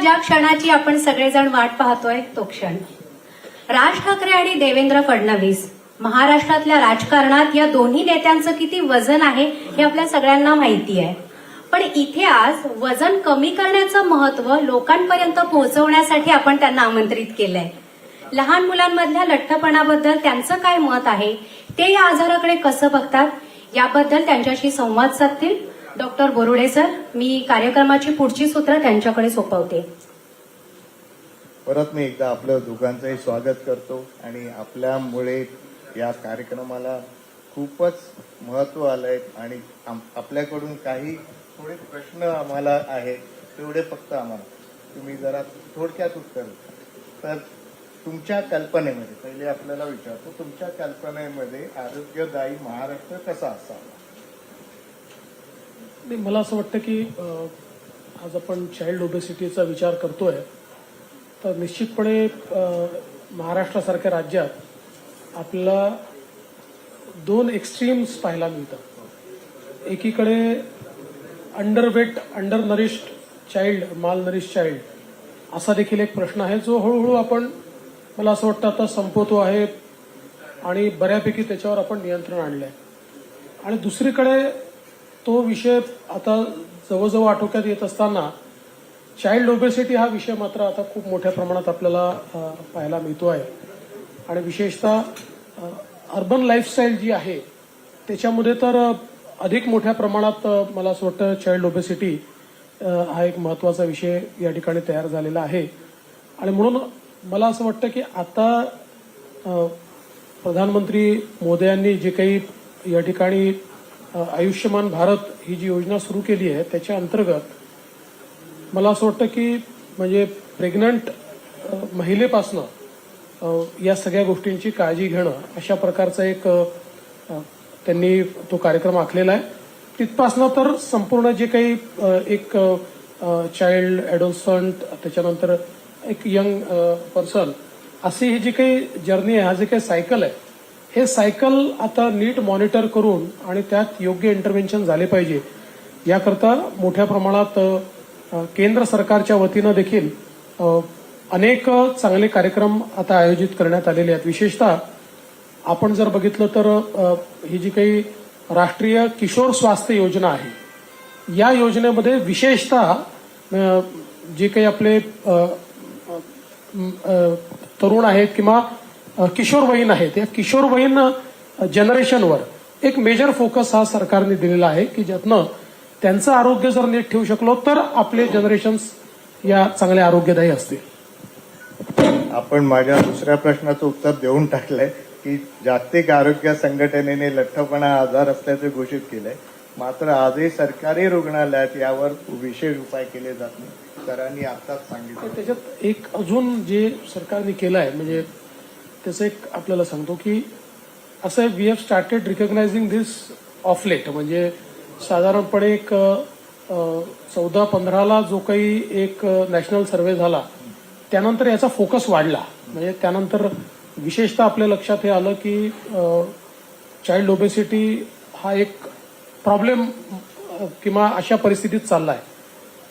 ज्या क्षणाची आपण सगळेजण वाट पाहतोय तो क्षण. राज ठाकरे आणि देवेंद्र फडणवीस महाराष्ट्रातल्या राजकारणात या दोन्ही नेत्यांचं किती वजन आहे हे आपल्या सगळ्यांना माहिती आहे. पण इथे आज वजन कमी करण्याचं महत्त्व लोकांपर्यंत पोहोचवण्यासाठी आपण त्यांना आमंत्रित केलंय. लहान मुलांमधल्या लठ्ठपणाबद्दल त्यांचं काय मत आहे ते या आजाराकडे कसं बघतात याबद्दल त्यांच्याशी संवाद साधतील डॉक्टर बोरुडे सर मी कार्यक्रमाची पुढची सूत्र त्यांच्याकडे सोपवते. परत मी एकदा आपलं दोघांचंही स्वागत करतो आणि आपल्यामुळे या कार्यक्रमाला खूपच महत्त्व आलंय आणि आपल्याकडून काही थोडे प्रश्न आम्हाला आहेत तेवढे फक्त आम्हाला. तुम्ही जरा थोडक्यात उत्तर तर तुमच्या कल्पनेमध्ये पहिले आपल्याला विचारतो तुमच्या कल्पनेमध्ये आरोग्यदायी महाराष्ट्र कसा असावा? नाही मला असं वाटतं की आज आपण चाइल्ड ओबेसिटीचा विचार करतोय तर निश्चितपणे महाराष्ट्रासारख्या राज्यात आपल्याला दोन एक्स्ट्रीम्स पाहायला मिळतात. एकीकडे underweight undernourished child malnourish child असा देखील एक प्रश्न आहे जो हळूहळू आपण मला असं वाटतं आता संपवतो आहे आणि बऱ्यापैकी त्याच्यावर आपण नियंत्रण आणलं आहे आणि दुसरीकडे तो विषय आता जवळजवळ आटोक्यात येत असताना चाइल्ड ओबेसिटी हा विषय मात्र आता खूप मोठ्या प्रमाणात आपल्याला पाहायला मिळतो आहे. आणि विशेषतः अर्बन लाईफस्टाईल जी आहे त्याच्यामध्ये तर अधिक मोठ्या प्रमाणात मला असं वाटतं चाइल्ड ओबेसिटी हा एक महत्त्वाचा विषय या ठिकाणी तयार झालेला आहे. आणि म्हणून मला असं वाटतं की आता प्रधानमंत्री मोदयांनी जे काही या ठिकाणी आयुष्यमान भारत ही जी योजना सुरू केली आहे त्याच्या अंतर्गत मला असं वाटतं की म्हणजे प्रेग्नंट महिलेपासनं या सगळ्या गोष्टींची काळजी घेणं अशा प्रकारचा एक त्यांनी तो कार्यक्रम आखलेला आहे. तिथपासनं तर संपूर्ण जे काही एक चाइल्ड ॲडोल्संट त्याच्यानंतर एक यंग पर्सन अशी ही जी काही जर्नी आहे हा जे काही सायकल आहे हे सायकल आता नीट मॉनिटर करून आणि त्यात योग्य इंटरव्हेन्शन झाले पाहिजे. याकरता मोठ्या प्रमाणात केंद्र सरकारच्या वतीनं देखील अनेक चांगले कार्यक्रम आता आयोजित करण्यात आलेले आहेत. विशेषतः आपण जर बघितलं तर ही जी काही राष्ट्रीय किशोर स्वास्थ्य योजना आहे या योजनेमध्ये विशेषतः जे काही आपले तरुण आहेत किंवा किशोरवयीन आहेत. या किशोरवयीन जनरेशनवर एक मेजर फोकस हा सरकारने दिलेला आहे की ज्यातनं त्यांचं आरोग्य जर नीट ठेवू शकलो तर आपले जनरेशन्स या चांगल्या आरोग्यदायी असतील. आपण माझ्या दुसऱ्या प्रश्नाचं उत्तर देऊन टाकलंय की जागतिक आरोग्य संघटनेने लठ्ठपणा आजार असल्याचे घोषित केलंय. मात्र आजही सरकारी रुग्णालयात यावर विशेष उपाय केले जात नाही सरांनी आताच सांगितलं. त्याच्यात एक अजून जे सरकारने केलं आहे म्हणजे त्याचं एक आपल्याला सांगतो की असं we have started recognising this of late म्हणजे साधारणपणे एक चौदा पंधराला जो काही एक नॅशनल सर्वे झाला त्यानंतर याचा फोकस वाढला. म्हणजे त्यानंतर विशेषतः आपल्या लक्षात हे आलं की चाइल्ड ओबेसिटी हा एक प्रॉब्लेम किंवा अशा परिस्थितीत चालला आहे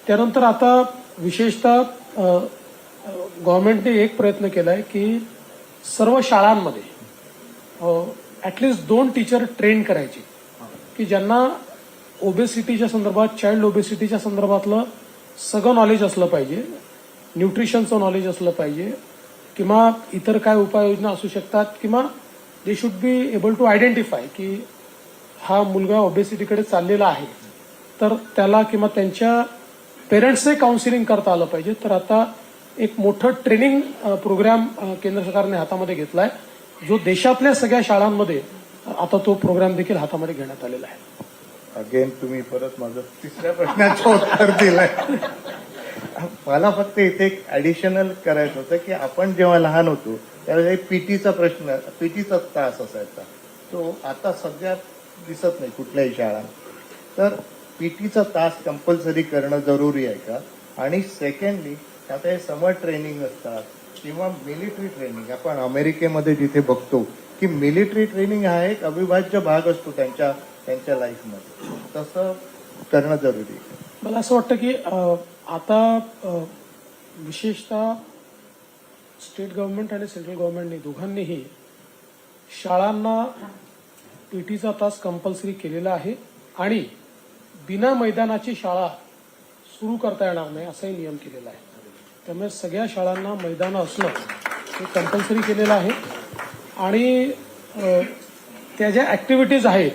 त्यानंतर आता विशेषतः गव्हर्नमेंटने एक प्रयत्न केला आहे की सर्व शाळांमध्ये ॲटलिस्ट दोन टीचर ट्रेन करायचे. की ज्यांना ओबेसिटीच्या संदर्भात चाइल्ड ओबेसिटीच्या संदर्भातलं सगळं नॉलेज असलं पाहिजे न्यूट्रिशनचं नॉलेज असलं पाहिजे किंवा इतर काय उपाययोजना असू शकतात किंवा they should be able to identify की हा मुलगा ओबेसिटीकडे चाललेला आहे. तर त्याला किंवा त्यांच्या पेरेंट्सचे काउन्सिलिंग करता आलं पाहिजे. तर आता एक मोठं ट्रेनिंग प्रोग्राम केंद्र सरकारने हातामध्ये घेतला आहे जो देशातल्या सगळ्या शाळांमध्ये आता तो प्रोग्राम देखील हातामध्ये घेण्यात आलेला आहे. अगेन तुम्ही परत माझं तिसऱ्या प्रश्नाचं उत्तर दिलंय. मला फक्त इथे एक ऍडिशनल करायचं होतं की आपण जेव्हा लहान होतो त्यावेळेस पीटीचा प्रश्न पीटीचा तास असायचा. तो आता सध्या दिसत नाही कुठल्याही शाळा तर पीटीचा तास कंपल्सरी करणं जरुरी आहे का? आणि सेकंडली आता हे समर ट्रेनिंग असतात किंवा मिलिटरी ट्रेनिंग. आपण अमेरिकेमध्ये जिथे बघतो की मिलिटरी ट्रेनिंग हा एक अविभाज्य भाग असतो त्यांच्या त्यांच्या लाईफमध्ये. तसं करणं जरुरी. आहे मला असं वाटतं की आता विशेषतः स्टेट गव्हर्नमेंट आणि सेंट्रल गव्हर्नमेंटने दोघांनीही शाळांना पीटीचा तास कंपल्सरी केलेला आहे आणि बिना मैदानाची शाळा सुरू करता येणार नाही असाही नियम केलेला आहे. त्यामुळे सगळ्या शाळांना मैदानं असणं हे कंपल्सरी केलेलं आहे. आणि त्या ज्या ॲक्टिव्हिटीज आहेत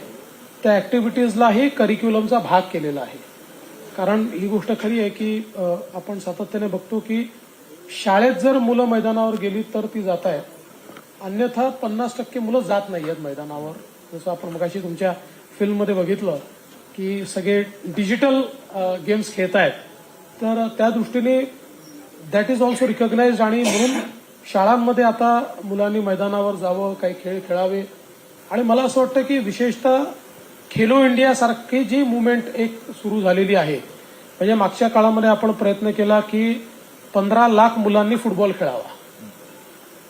त्या ॲक्टिव्हिटीजलाही करिक्युलमचा भाग केलेला आहे. कारण ही गोष्ट खरी आहे की आपण सातत्याने बघतो की शाळेत जर मुलं मैदानावर गेली तर ती जात आहेत अन्यथा पन्नास टक्के मुलं जात नाही आहेत मैदानावर. जसं आपण मगाशी तुमच्या फिल्ममध्ये बघितलं की सगळे डिजिटल गेम्स खेळत आहेत तर त्या दृष्टीने दॅट इज ऑल्सो रिकग्नाइज आणि म्हणून शाळांमध्ये आता मुलांनी मैदानावर जावं काही खेळ खेळावे. आणि मला असं वाटतं की विशेषतः खेलो इंडिया सारखी जी मुवमेंट एक सुरू झालेली आहे म्हणजे मागच्या काळामध्ये आपण प्रयत्न केला की पंधरा लाख मुलांनी फुटबॉल खेळावा.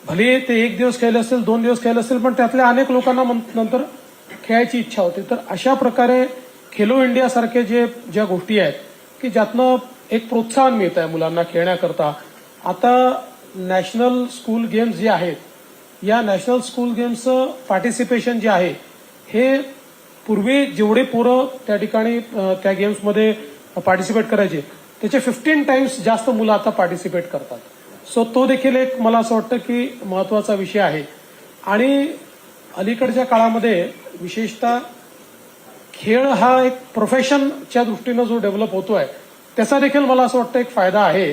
भले ते एक दिवस खेळले असतील दोन दिवस खेळले असतील पण त्यातल्या अनेक लोकांना नंतर खेळायची इच्छा होती. तर अशा प्रकारे खेलो इंडिया सारखे जे ज्या गोष्टी आहेत की ज्यातनं एक प्रोत्साहन मिळत आहे मुलांना खेळण्याकरता. आता नॅशनल स्कूल गेम्स जे आहेत या नॅशनल स्कूल गेम्सचं पार्टिसिपेशन जे आहे हे पूर्वी जेवढे पोरं त्या ठिकाणी त्या गेम्समध्ये पार्टिसिपेट करायचे त्याचे फिफ्टीन टाइम्स जास्त मुलं आता पार्टिसिपेट करतात. सो तो देखील एक मला असं वाटतं की महत्त्वाचा विषय आहे. आणि अलीकडच्या काळामध्ये विशेषतः खेळ हा एक प्रोफेशनच्या दृष्टीनं जो डेव्हलप होतो आहे त्याचा देखील मला असं वाटतं एक फायदा आहे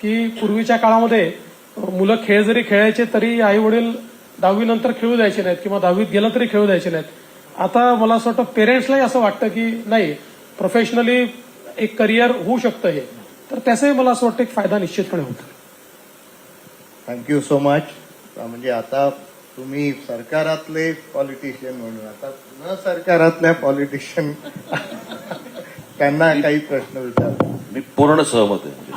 की पूर्वीच्या काळामध्ये मुलं खेळ जरी खेळायचे तरी आई वडील दहावी नंतर खेळू द्यायचे नाहीत किंवा दहावीत गेलं तरी खेळू द्यायचे नाहीत. आता मला असं वाटतं पेरेंट्सलाही असं वाटतं की नाही प्रोफेशनली एक करिअर होऊ शकतं हे. तर त्याचाही मला असं वाटतं एक फायदा निश्चितपणे होतो. थँक्यू सो मच म्हणजे आता तुम्ही सरकारातले पॉलिटिशियन म्हणून आता न सरकारातल्या पॉलिटिशियन त्यांना काही प्रश्न विचारतात मी पूर्ण सहमत आहे.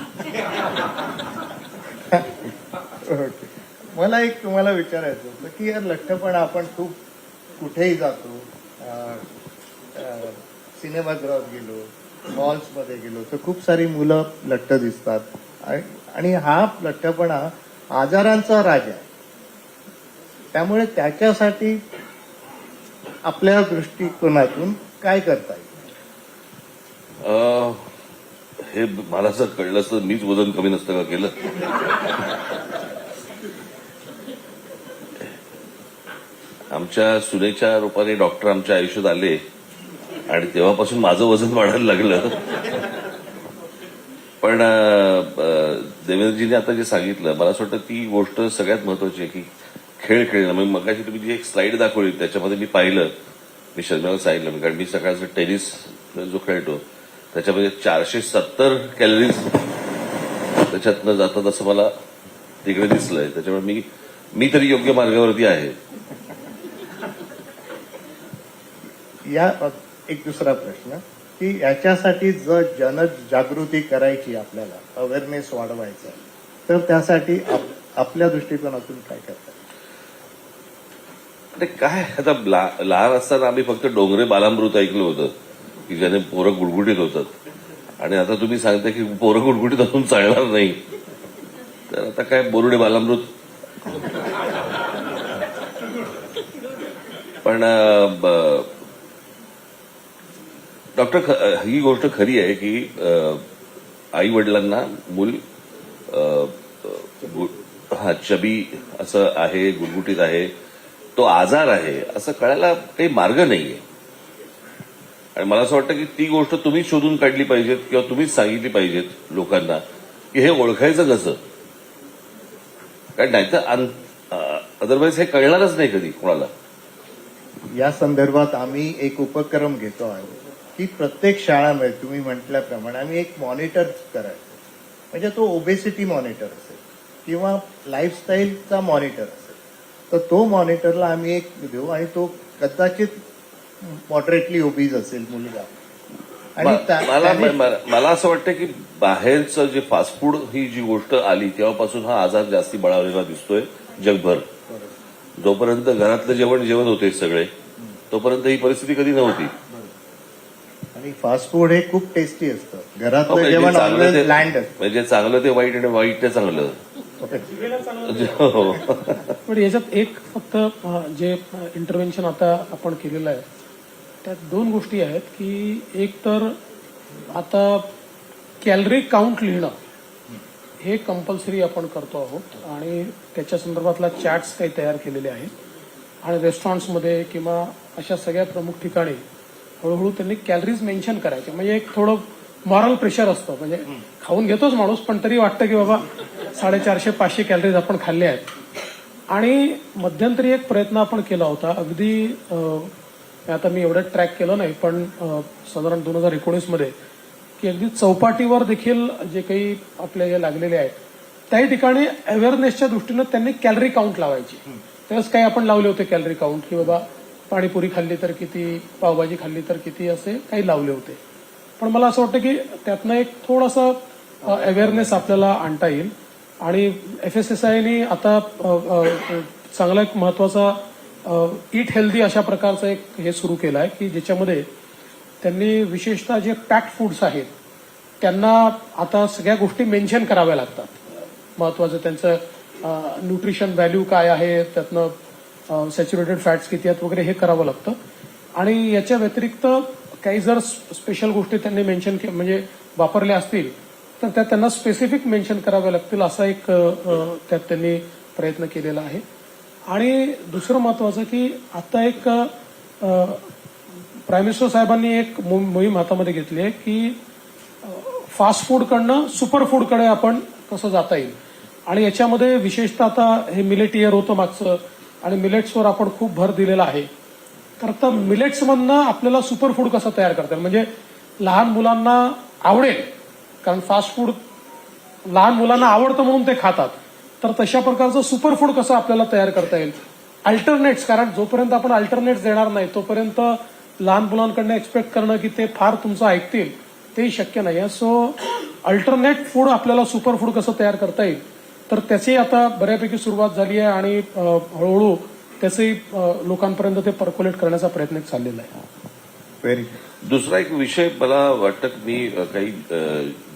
मला एक तुम्हाला विचारायचं होतं की यार लठ्ठपणा आपण खूप कुठेही जातो सिनेमागृहात गेलो मॉल्समध्ये गेलो तर खूप सारी मुलं लठ्ठ दिसतात. आणि- हा लठ्ठपणा आजारांचा राजा आहे. त्यामुळे त्याच्यासाठी आपल्या दृष्टिकोनातून काय करता येईल? अं, हे मला जर कळलं असतं मीच वजन कमी नसतं का केलं. आमच्या सुनेच्या रूपाने डॉक्टर आमच्या आयुष्यात आले आणि तेव्हापासून माझं वजन वाढायला लागलं. पण देवेंद्रजीने आता जे सांगितलं मला असं वाटतं ती गोष्ट सगळ्यात महत्वाची आहे की खेळ खेळणं. म्हणजे मगाशी तुम्ही जी एक स्लाइड दाखवली त्याच्यामध्ये मी पाहिलं. मी शर्माला सांगितलं कारण मी सकाळचं टेनिस जो खेळतो त्याच्यामध्ये चारशे सत्तर कॅलरीज त्याच्यातनं जातात असं मला तिकडे दिसलंय. त्याच्यामुळे मी मी तरी योग्य मार्गावरती आहे. या एक दुसरा प्रश्न की याच्यासाठी जर जनजागृती करायची आपल्याला अवेअरनेस वाढवायचा तर त्यासाठी आप- आपल्या दृष्टिकोनातून काय करता? येईल? ते काय आता लहान असताना आम्ही फक्त डोंगरे बालामृत ऐकलं होतं. की ज्याने पोरं गुडगुडीत होतात आणि आता तुम्ही सांगता की पोरं गुडगुडीत असून चालणार नाही. तर आता काय बोरुडे बालामृत? पण डॉक्टर ही गोष्ट खरी आहे की आई वडिलांना मूल हा चबी असं आहे गुटगुटीत आहे तो आजार आहे असं कळायला काही मार्ग नाहीये. आणि मला असं वाटतं की ती गोष्ट तुम्हीच शोधून काढली पाहिजेत किंवा तुम्हीच सांगितली पाहिजेत लोकांना की हे ओळखायचं कसं? कारण नाहीतर अदरवाईज हे कळणारच नाही कधी कोणाला. या संदर्भात आम्ही एक उपक्रम घेतो आहोत की प्रत्येक शाळामध्ये तुम्ही म्हटल्याप्रमाणे आम्ही एक मॉनिटर करायचो. म्हणजे तो ओबेसिटी मॉनिटर असेल किंवा लाईफस्टाईलचा मॉनिटर असेल. तर तो मॉनिटरला आम्ही एक देऊ आणि तो कदाचित मॉडरेटली ओबीज असेल मुलगा. मला मला असं वाटतं की बाहेरचं जे फास्ट फूड ही जी गोष्ट आली तेव्हापासून हा आजार जास्ती बळावलेला दिसतोय जगभर. जोपर्यंत घरातलं जेवण जेवण होते सगळे तोपर्यंत ही परिस्थिती कधी नव्हती. आणि फास्ट फूड हे खूप टेस्टी असतं. हो, घरातलं म्हणजे जेवण चांगलं ऑलवेज ते- लँड म्हणजे चांगलं ते वाईट आणि वाईट ते चांगलं. हो. पण याच्यात एक फक्त जे इंटरव्हेन्शन आता आपण केलेलं आहे त्यात दोन गोष्टी आहेत की एक तर आता कॅलरी काउंट लिहिणं हे कंपल्सरी आपण करतो आहोत आणि त्याच्या संदर्भातला चॅट्स काही तयार केलेले आहेत. आणि रेस्टॉरंट्समध्ये किंवा अशा सगळ्या प्रमुख ठिकाणी हळूहळू त्यांनी कॅलरीज मेन्शन करायचे. म्हणजे एक थोडं मॉरल प्रेशर असतं. म्हणजे खाऊन घेतोच माणूस पण तरी वाटतं की बाबा साडेचारशे पाचशे कॅलरीज आपण खाल्ल्या आहेत. आणि मध्यंतरी एक प्रयत्न आपण केला होता. अगदी आता मी एवढं ट्रॅक केलं नाही पण साधारण दोन हजार एकोणीसमध्ये की अगदी चौपाटीवर देखील जे काही आपले हे लागलेले आहेत त्याही ठिकाणी अवेअरनेसच्या दृष्टीनं त्यांनी कॅलरी काउंट लावायची. त्यावेळेस काही आपण लावले होते कॅलरी काउंट की बाबा पाणीपुरी खाल्ली तर किती पावभाजी खाल्ली तर किती असे काही लावले होते. पण मला असं वाटतं की त्यातनं एक थोडासा अवेअरनेस आपल्याला आणता येईल. आणि एफ एस एस आयने आता चांगला एक महत्त्वाचा ईट हेल्दी अशा प्रकारचं एक हे सुरू केलं आहे की ज्याच्यामध्ये त्यांनी विशेषतः जे पॅक्ड फूड्स आहेत त्यांना आता सगळ्या गोष्टी मेन्शन कराव्या लागतात. महत्वाचं त्यांचं न्यूट्रिशन व्हॅल्यू काय आहे त्यातनं सॅच्युरेटेड फॅट्स किती आहेत वगैरे हे करावं लागतं. आणि याच्या व्यतिरिक्त काही जर स्पेशल गोष्टी त्यांनी मेन्शन म्हणजे वापरल्या असतील तर त्या त्यांना स्पेसिफिक मेन्शन कराव्या लागतील असा एक त्यात त्यांनी प्रयत्न केलेला आहे. आणि दुसरं महत्वाचं की आता एक प्राईम मिनिस्टर साहेबांनी एक मोहीम हातामध्ये घेतली आहे की फास्ट फूडकडनं सुपर फूडकडे आपण कसं जाता येईल? आणि याच्यामध्ये विशेषतः आता हे मिलेट इयर होतं मागचं आणि मिलेट्सवर आपण खूप भर दिलेला आहे. तर आता मिलेट्समधनं आपल्याला सुपर फूड कसं तयार करता येईल? म्हणजे लहान मुलांना आवडेल. कारण फास्ट फूड लहान मुलांना आवडतं म्हणून ते खातात. तर तशा प्रकारचं सुपरफूड कसं आपल्याला तयार करता येईल? अल्टरनेट्स कारण जोपर्यंत आपण अल्टरनेट्स देणार नाही तोपर्यंत लहान मुलांकडनं एक्सपेक्ट करणं की ते फार तुमचं ऐकतील तेही शक्य नाही. आहे सो अल्टरनेट फूड आपल्याला सुपरफूड कसं तयार करता येईल? तर त्याची आता बऱ्यापैकी सुरुवात झाली आहे आणि हळूहळू त्याचे लोकांपर्यंत ते पर्क्युलेट करण्याचा प्रयत्न चाललेला आहे. व्हेरी दुसरा एक विषय मला वाटतं मी काही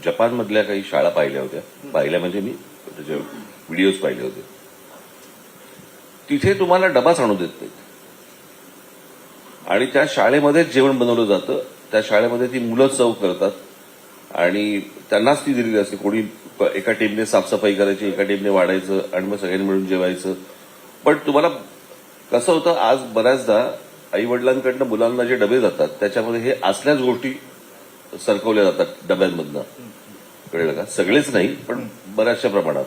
जपानमधल्या काही शाळा पाहिल्या होत्या. पाहिल्या म्हणजे मी? म्हणजे व्हिडिओज पाहिले होते. तिथे तुम्हाला डबाच आणू देत नाहीत. आणि त्या शाळेमध्येच जेवण बनवलं जातं. त्या शाळेमध्ये ती मुलं चव करतात. आणि त्यांनाच ती दिलेली असते. कोणी एका टीमने साफसफाई करायची एका टीमने वाढायचं आणि मग सगळ्यांनी मिळून जेवायचं. पण तुम्हाला कसं होतं आज बऱ्याचदा आई वडिलांकडनं मुलांना जे डबे जातात त्याच्यामध्ये हे असल्याच गोष्टी सरकवल्या जातात डब्यांमधनं. कळलं का? सगळेच नाही पण बऱ्याचशा प्रमाणात.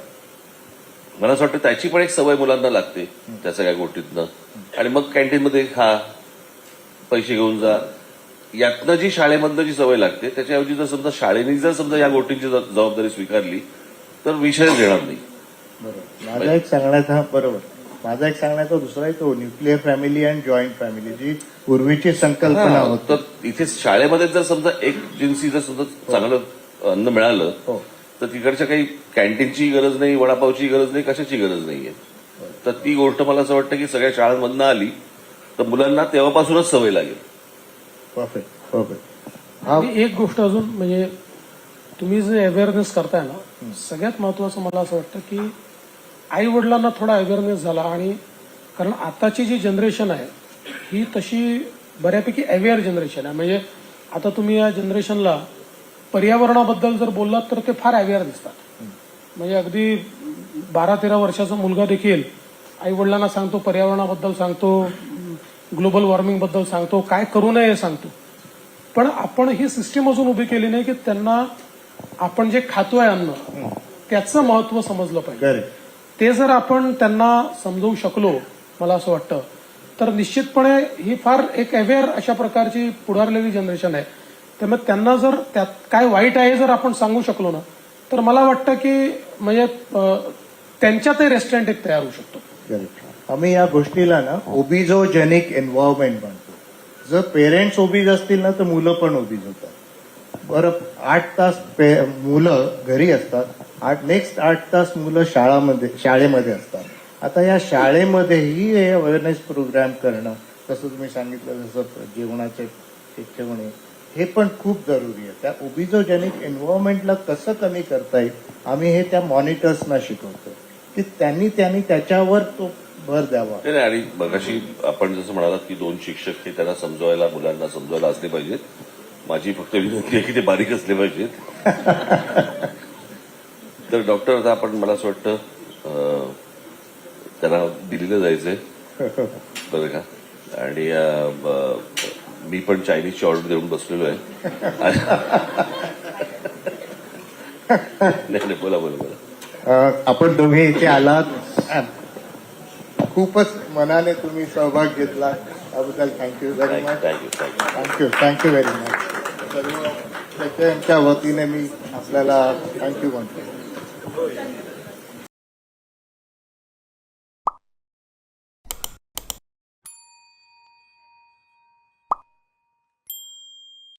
मला असं वाटतं त्याची पण एक सवय मुलांना लागते त्या सगळ्या गोष्टीतनं. आणि मग कॅन्टीनमध्ये खा पैसे घेऊन जा. यातनं जी शाळेमधनं जी सवय लागते त्याच्याऐवजी जर समजा शाळेने जर समजा या गोष्टींची जबाबदारी स्वीकारली तर विषयच येणार नाही. बरोबर. माझा एक सांगण्याचा बरोबर. माझा एक सांगण्याचा दुसरा आहे तो nuclear family and joint family जी पूर्वीची संकल्पना होती. तर इथे शाळेमध्ये जर समजा एक जिन्सी जर समजा चांगलं अन्न मिळालं हो. तर तिकडच्या काही कॅन्टीनची गरज नाही वडापावची गरज नाही कशाची गरज नाहीये. तर ती गोष्ट मला असं वाटतं की सगळ्या शाळांमधनं आली तर मुलांना तेव्हापासूनच सवय लागेल. परफेक्ट परफेक्ट हा आणि एक गोष्ट अजून म्हणजे तुम्ही जे अवेअरनेस करताय ना सगळ्यात महत्वाचं मला असं वाटतं की आई वडिलांना थोडा अवेअरनेस झाला आणि कारण आताची जी जनरेशन आहे ही तशी बऱ्यापैकी अवेअर जनरेशन आहे. म्हणजे आता तुम्ही या जनरेशनला पर्यावरणाबद्दल जर बोललात तर ते फार अवेअर दिसतात. म्हणजे अगदी बारा तेरा वर्षाचा मुलगा देखील आई वडिलांना सांगतो पर्यावरणाबद्दल सांगतो ग्लोबल वॉर्मिंगबद्दल सांगतो काय करू नये हे सांगतो. पण आपण ही सिस्टीम अजून उभी केली नाही की त्यांना आपण जे खातोय अन्न त्याचं महत्त्व समजलं पाहिजे. ते जर आपण त्यांना समजवू शकलो मला असं वाटतं तर निश्चितपणे ही फार एक अवेअर अशा प्रकारची पुढारलेली जनरेशन आहे. त्यामुळे त्यांना जर त्यात काय वाईट आहे जर आपण सांगू शकलो ना तर मला वाटतं की म्हणजे त्यांच्यातही रेस्टॉरंट एक तयार होऊ शकतो. आम्ही या गोष्टीला ना ओबिझोजेनिक एन्व्हायरमेंट म्हणतो. जर पेरेंट्स ओबीज असतील ना तर मुलं पण ओबीज होतात. बरं आठ तास पे- मुलं घरी असतात आठ नेक्स्ट आठ तास मुलं शाळामध्ये शाळेमध्ये असतात. आता या शाळेमध्येही हे अवेअरनेस प्रोग्राम करणं जसं तुम्ही सांगितलं जसं जेवणाचे शिक्षणे हे पण खूप जरुरी आहे. त्या ओबिझोजेनिक एन्व्हायरमेंटला कसं कमी करता येईल आम्ही हे त्या मॉनिटर्सना शिकवतो. की त्यांनी त्यांनी त्याच्यावर तो भर द्यावा. नाही नाही, आणि मगाशी आपण जसं म्हणालात की दोन शिक्षक हे त्यांना समजवायला मुलांना समजवायला असले पाहिजेत. माझी फक्त विनंती आहे की ते बारीक असले पाहिजेत. तर डॉक्टर आता आपण मला असं वाटतं त्यांना दिल्लीला जायचंय. बरं का? आणि मी पण चायनीजची ऑर्डर देऊन बसलेलो आहे. नाही नाही बोला बोला बोला. आपण दोघे इथे आलात. खूपच मनाने तुम्ही सहभाग घेतला. त्याबद्दल thank you very much thank you thank you thank you very much सर्व सगळ्यांच्या वतीने मी आपल्याला थँक्यू म्हणतो.